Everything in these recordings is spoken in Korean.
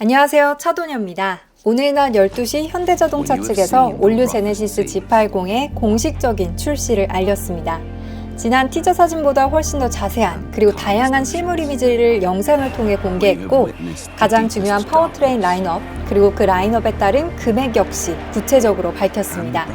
안녕하세요. 차도녀입니다. 오늘 낮 12시 현대자동차 측에서 올류 제네시스 G80의 공식적인 출시를 알렸습니다. 지난 티저 사진보다 훨씬 더 자세한 그리고 다양한 실물 이미지를 영상을 통해 공개했고 가장 중요한 파워트레인 라인업 그리고 그 라인업에 따른 금액 역시 구체적으로 밝혔습니다.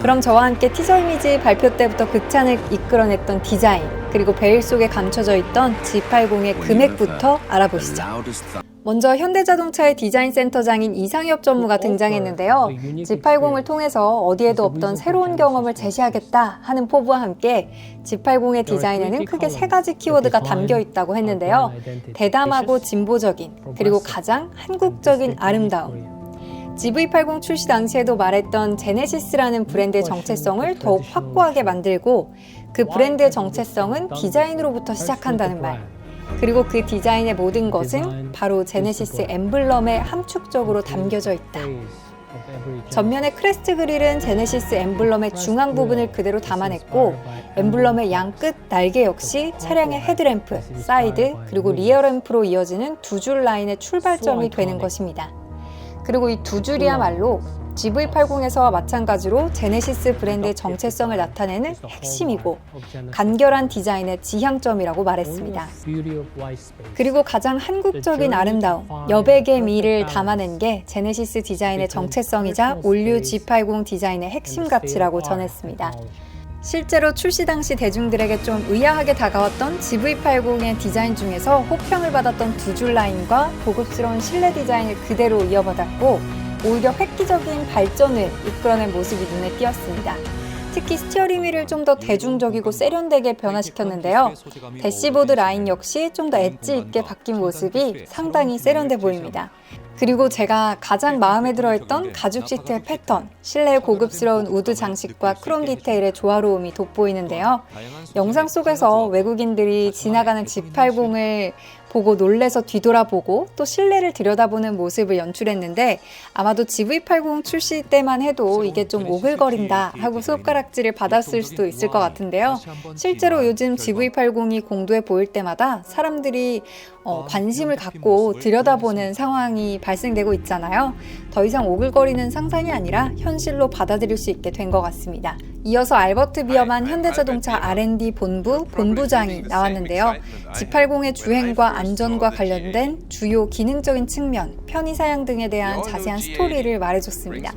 그럼 저와 함께 티저 이미지 발표 때부터 극찬을 이끌어냈던 디자인 그리고 베일 속에 감춰져 있던 G80의 금액부터 알아보시죠. 먼저 현대자동차의 디자인 센터장인 이상엽 전무가 등장했는데요. G80을 통해서 어디에도 없던 새로운 경험을 제시하겠다 하는 포부와 함께 G80의 디자인에는 크게 세 가지 키워드가 담겨 있다고 했는데요. 대담하고 진보적인 그리고 가장 한국적인 아름다움. GV80 출시 당시에도 말했던 제네시스라는 브랜드의 정체성을 더욱 확고하게 만들고 그 브랜드의 정체성은 디자인으로부터 시작한다는 말. 그리고 그 디자인의 모든 것은 바로 제네시스 엠블럼에 함축적으로 담겨져 있다. 전면의 크레스트 그릴은 제네시스 엠블럼의 중앙 부분을 그대로 담아냈고 엠블럼의 양 끝 날개 역시 차량의 헤드램프, 사이드 그리고 리어램프로 이어지는 두 줄 라인의 출발점이 되는 것입니다. 그리고 이 두 줄이야말로 GV80에서와 마찬가지로 제네시스 브랜드의 정체성을 나타내는 핵심이고 간결한 디자인의 지향점이라고 말했습니다. 그리고 가장 한국적인 아름다움, 여백의 미를 담아낸 게 제네시스 디자인의 정체성이자 올류 G80 디자인의 핵심 가치라고 전했습니다. 실제로 출시 당시 대중들에게 좀 의아하게 다가왔던 GV80의 디자인 중에서 호평을 받았던 두 줄 라인과 고급스러운 실내 디자인을 그대로 이어받았고 오히려 획기적인 발전을 이끌어낸 모습이 눈에 띄었습니다. 특히 스티어링 휠을 좀 더 대중적이고 세련되게 변화시켰는데요. 대시보드 라인 역시 좀 더 엣지 있게 바뀐 모습이 상당히 세련돼 보입니다. 그리고 제가 가장 마음에 들어했던 가죽 시트의 패턴, 실내 고급스러운 우드 장식과 크롬 디테일의 조화로움이 돋보이는데요. 영상 속에서 외국인들이 지나가는 G80을 보고 놀래서 뒤돌아보고 또 실내를 들여다보는 모습을 연출했는데 아마도 GV80 출시 때만 해도 이게 좀 오글거린다 하고 손가락질을 받았을 수도 있을 것 같은데요. 실제로 요즘 GV80이 공도에 보일 때마다 사람들이 어, 관심을 갖고 들여다보는 상황이 발생되고 있잖아요. 더 이상 오글거리는 상상이 아니라 현실로 받아들일 수 있게 된 것 같습니다. 이어서 알버트 비어만 현대자동차 R&D 본부 본부장이 나왔는데요. G80의 주행과 안전과 관련된 주요 기능적인 측면, 편의 사양 등에 대한 자세한 스토리를 말해줬습니다.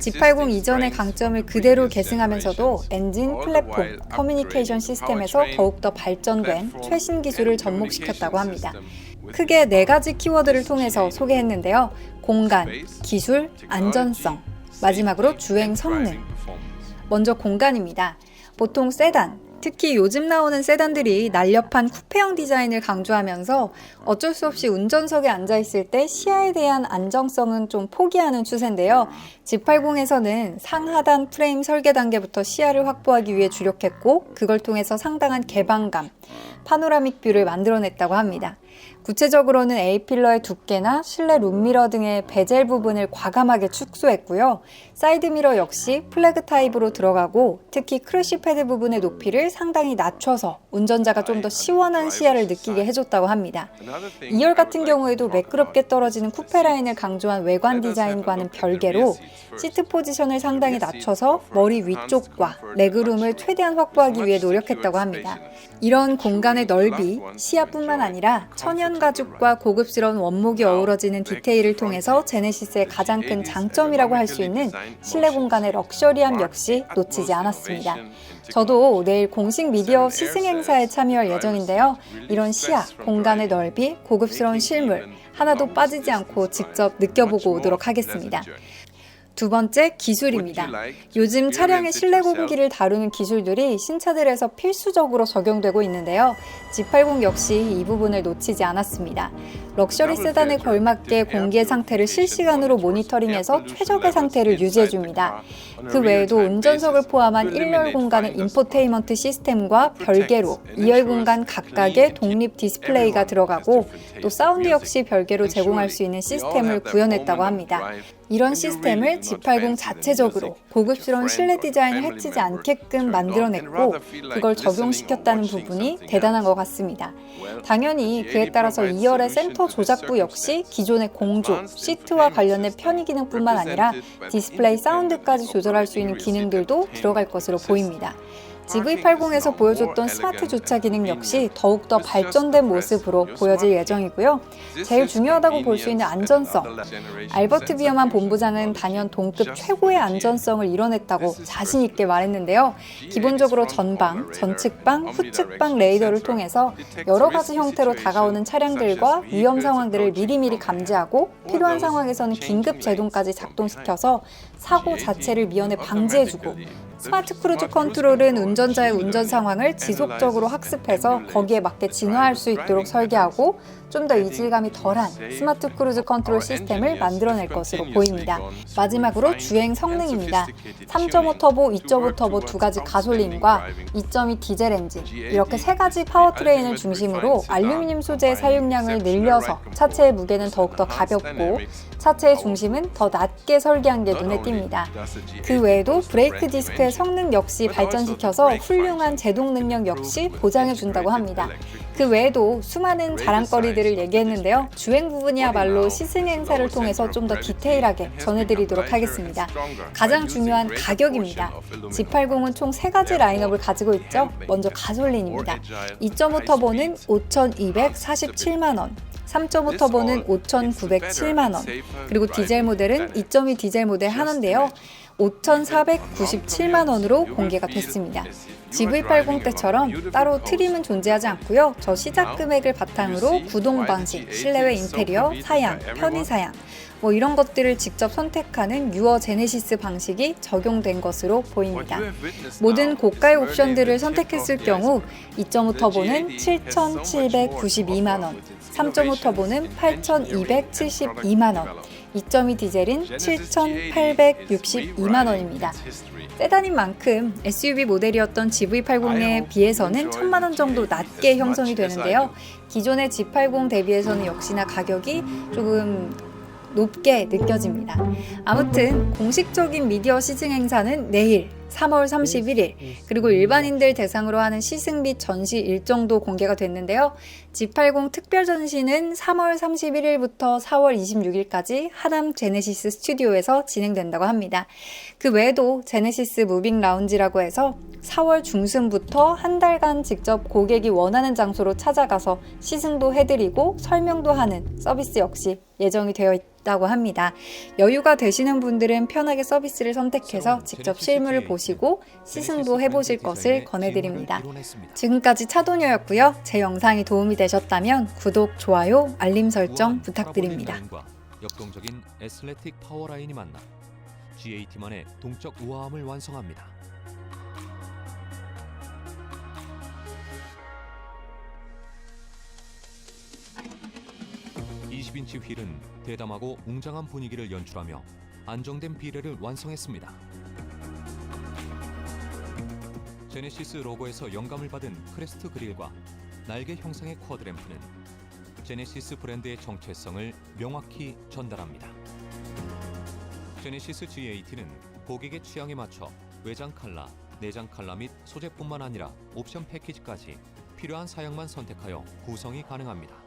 G80 이전의 강점을 그대로 계승하면서도 엔진, 플랫폼, 커뮤니케이션 시스템에서 더욱더 발전된 최신 기술을 접목시켰다고 합니다. 크게 네 가지 키워드를 통해서 소개했는데요. 공간, 기술, 안전성, 마지막으로 주행 성능. 먼저 공간입니다. 보통 세단, 특히 요즘 나오는 세단들이 날렵한 쿠페형 디자인을 강조하면서 어쩔 수 없이 운전석에 앉아 있을 때 시야에 대한 안정성은 좀 포기하는 추세인데요. G80에서는 상하단 프레임 설계 단계부터 시야를 확보하기 위해 주력했고 그걸 통해서 상당한 개방감, 파노라믹 뷰를 만들어냈다고 합니다. 구체적으로는 A필러의 두께나 실내 룸미러 등의 베젤 부분을 과감하게 축소했고요. 사이드미러 역시 플래그 타입으로 들어가고 특히 크래쉬 패드 부분의 높이를 상당히 낮춰서 운전자가 좀 더 시원한 시야를 느끼게 해줬다고 합니다. 2열 같은 경우에도 매끄럽게 떨어지는 쿠페 라인을 강조한 외관 디자인과는 별개로 시트 포지션을 상당히 낮춰서 머리 위쪽과 레그룸을 최대한 확보하기 위해 노력했다고 합니다. 이런 공간의 넓이, 시야뿐만 아니라 천연 가죽과 고급스러운 원목이 어우러지는 디테일을 통해서 제네시스의 가장 큰 장점이라고 할 수 있는 실내 공간의 럭셔리함 역시 놓치지 않았습니다. 저도 내일 공식 미디어 시승 행사에 참여할 예정인데요. 이런 시야, 공간의 넓이, 고급스러운 실물 하나도 빠지지 않고 직접 느껴보고 오도록 하겠습니다. 두 번째 기술입니다. 요즘 차량의 실내 공기를 다루는 기술들이 신차들에서 필수적으로 적용되고 있는데요. G80 역시 이 부분을 놓치지 않았습니다. 럭셔리 세단에 걸맞게 공기의 상태를 실시간으로 모니터링해서 최적의 상태를 유지해줍니다. 그 외에도 운전석을 포함한 1열 공간의 인포테인먼트 시스템과 별개로 2열 공간 각각의 독립 디스플레이가 들어가고 또 사운드 역시 별개로 제공할 수 있는 시스템을 구현했다고 합니다. 이런 시스템을 G80 자체적으로 고급스러운 실내 디자인을 해치지 않게끔 만들어냈고 그걸 적용시켰다는 부분이 대단한 것 같습니다. 당연히 그에 따라서 2열의 센터 조작부 역시 기존의 공조, 시트와 관련된 편의 기능뿐만 아니라 디스플레이 사운드까지 조절할 수 있는 기능들도 들어갈 것으로 보입니다. GV80에서 보여줬던 스마트 주차 기능 역시 더욱더 발전된 모습으로 보여질 예정이고요. 제일 중요하다고 볼 수 있는 안전성. 알버트 비어만 본부장은 단연 동급 최고의 안전성을 이뤄냈다고 자신 있게 말했는데요. 기본적으로 전방, 전측방, 후측방 레이더를 통해서 여러 가지 형태로 다가오는 차량들과 위험 상황들을 미리미리 감지하고 필요한 상황에서는 긴급 제동까지 작동시켜서 사고 자체를 미연에 방지해주고 스마트 크루즈 컨트롤은 운전자의 운전 상황을 지속적으로 학습해서 거기에 맞게 진화할 수 있도록 설계하고 좀 더 이질감이 덜한 스마트 크루즈 컨트롤 시스템을 만들어낼 것으로 보입니다. 마지막으로 주행 성능입니다. 3.5 터보, 2.5 터보 두 가지 가솔린과 2.2 디젤 엔진 이렇게 세 가지 파워트레인을 중심으로 알루미늄 소재의 사용량을 늘려서 차체의 무게는 더욱더 가볍고 차체의 중심은 더 낮게 설계한 게 눈에 띕니다. 그 외에도 브레이크 디스크의 성능 역시 발전시켜서 훌륭한 제동 능력 역시 보장해 준다고 합니다. 그 외에도 수많은 자랑거리들을 얘기했는데요. 주행 부분이야말로 시승 행사를 통해서 좀 더 디테일하게 전해드리도록 하겠습니다. 가장 중요한 가격입니다. G80은 총세 가지 라인업을 가지고 있죠. 먼저 가솔린입니다. 2.5 터보는 5,247만 원. 3.5 터보는 5,907만 원. 그리고 디젤 모델은 2.2 디젤 모델 하나인데요. 5,497만 원으로 공개가 됐습니다. GV80 때처럼 따로 트림은 존재하지 않고요. 저 시작 금액을 바탕으로 구동 방식, 실내외 인테리어, 사양, 편의 사양, 뭐 이런 것들을 직접 선택하는 유어 제네시스 방식이 적용된 것으로 보입니다. 모든 고가의 옵션들을 선택했을 경우 2.5 터보는 7,792만 원, 3.5 터보는 8,272만 원, 2.2 디젤은 7,862만 원입니다. 세단인 만큼 SUV 모델이었던 GV80에 비해서는 1천만 원 정도 낮게 형성이 되는데요. 기존의 G80 대비해서는 역시나 가격이 조금 높게 느껴집니다. 아무튼 공식적인 미디어 시승 행사는 내일 3월 31일 그리고 일반인들 대상으로 하는 시승 및 전시 일정도 공개가 됐는데요. G80 특별 전시는 3월 31일부터 4월 26일까지 하남 제네시스 스튜디오에서 진행된다고 합니다. 그 외에도 제네시스 무빙 라운지라고 해서 4월 중순부터 한 달간 직접 고객이 원하는 장소로 찾아가서 시승도 해드리고 설명도 하는 서비스 역시 예정이 되어 있다 고 합니다. 여유가 되시는 분들은 편하게 서비스를 선택해서 직접 실물을 보시고 시승도 해보실 것을 권해드립니다. 지금까지 차도녀였고요. 제 영상이 도움이 되셨다면 구독, 좋아요, 알림 설정 부탁드립니다. 역동적인 에슬레틱 파워라인이 만나 GAT만의 동적 우아함을 완성합니다. 20인치 휠은 대담하고 웅장한 분위기를 연출하며 안정된 비례를 완성했습니다. 제네시스 로고에서 영감을 받은 크레스트 그릴과 날개 형상의 쿼드램프는 제네시스 브랜드의 정체성을 명확히 전달합니다. 제네시스 G80는 고객의 취향에 맞춰 외장 칼라, 내장 칼라 및 소재뿐만 아니라 옵션 패키지까지 필요한 사양만 선택하여 구성이 가능합니다.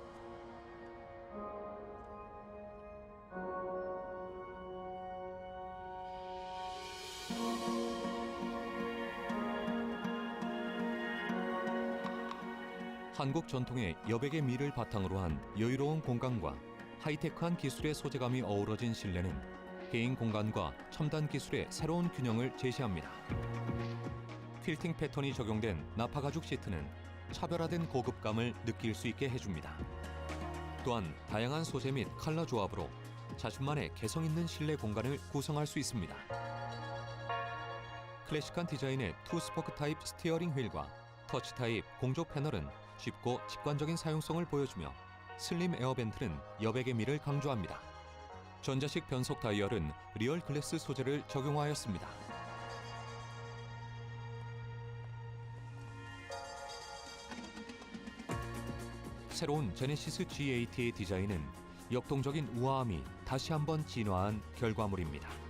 한국 전통의 여백의 미를 바탕으로 한 여유로운 공간과 하이테크한 기술의 소재감이 어우러진 실내는 개인 공간과 첨단 기술의 새로운 균형을 제시합니다. 퀼팅 패턴이 적용된 나파 가죽 시트는 차별화된 고급감을 느낄 수 있게 해줍니다. 또한 다양한 소재 및 컬러 조합으로 자신만의 개성 있는 실내 공간을 구성할 수 있습니다. 클래식한 디자인의 투 스포크 타입 스티어링 휠과 터치 타입 공조 패널은 쉽고 직관적인 사용성을 보여주며 슬림 에어벤트는 여백의 미를 강조합니다. 전자식 변속 다이얼은 리얼 글래스 소재를 적용하였습니다. 새로운 제네시스 G80의 디자인은 역동적인 우아함이 다시 한번 진화한 결과물입니다.